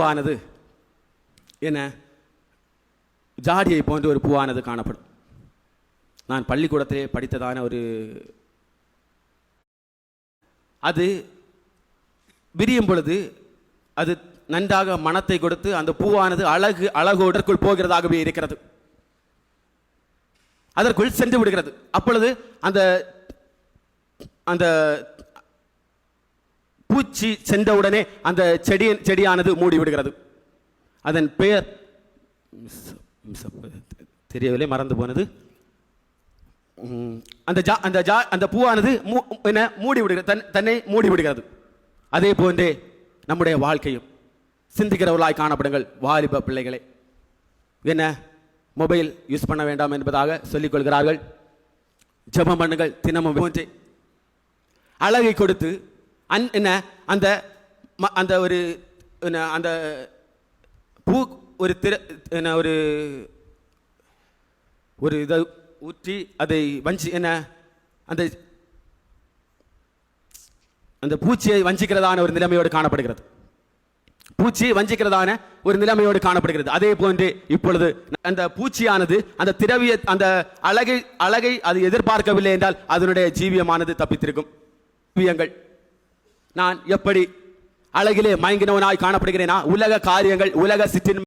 பூவானது. என்ன? ஜாடியை போன்ற ஒரு பூவானது காணப்படும். நான் பள்ளிக்கூடத்திலே படித்ததான ஒரு அது விரியும் பொழுது அது நன்றாக மனத்தை கொடுத்து அந்த பூவானது அழகு அழகோடற்குள் போகிறதாகவே இருக்கிறது. அதற்குள் சென்று விடுகிறது. அப்பொழுது அந்த அந்த பூச்சி சென்றவுடனே அந்த செடி செடியானது மூடி விடுகிறது அதன் பெயர் தெரியவில்லை மறந்து போனது. அந்த ஜா அந்த ஜா அந்த பூவானது மூ- என்ன மூடி விடுகிறது தன் தன்னை மூடி விடுகிறது அதே போன்றே நம்முடைய வாழ்க்கையும் சிந்திக்கிறவர்களாய் காணப்படுங்கள் வாலிப பிள்ளைகளே. என்ன மொபைல் யூஸ் பண்ண வேண்டாம் என்பதாக சொல்லிக் கொள்கிறார்கள். பண்ணுங்கள் தினமும். அழகை கொடுத்து அந் என்ன அந்த ம- அந்த ஒரு என்ன அந்த பூ ஒரு திற என்ன ஒரு ஒரு இதை ஊற்றி அதை வஞ்சி என்ன அந்த அந்த பூச்சியை வஞ்சிக்கிறதான ஒரு நிலைமையோடு காணப்படுகிறது. பூச்சி வஞ்சிக்கிறதான ஒரு நிலைமையோடு காணப்படுகிறது. அதே போன்று இப்பொழுது அந்த பூச்சியானது அந்த திரவிய அந்த அழகை அழகை அது எதிர்பார்க்கவில்லை என்றால் அதனுடைய ஜீவியமானது தப்பித்திருக்கும். ஜீவியங்கள் நான் எப்படி அழகிலே மயங்கினவனாய் காணப்படுகிறேனா? உலக காரியங்கள் உலக சிற்றின்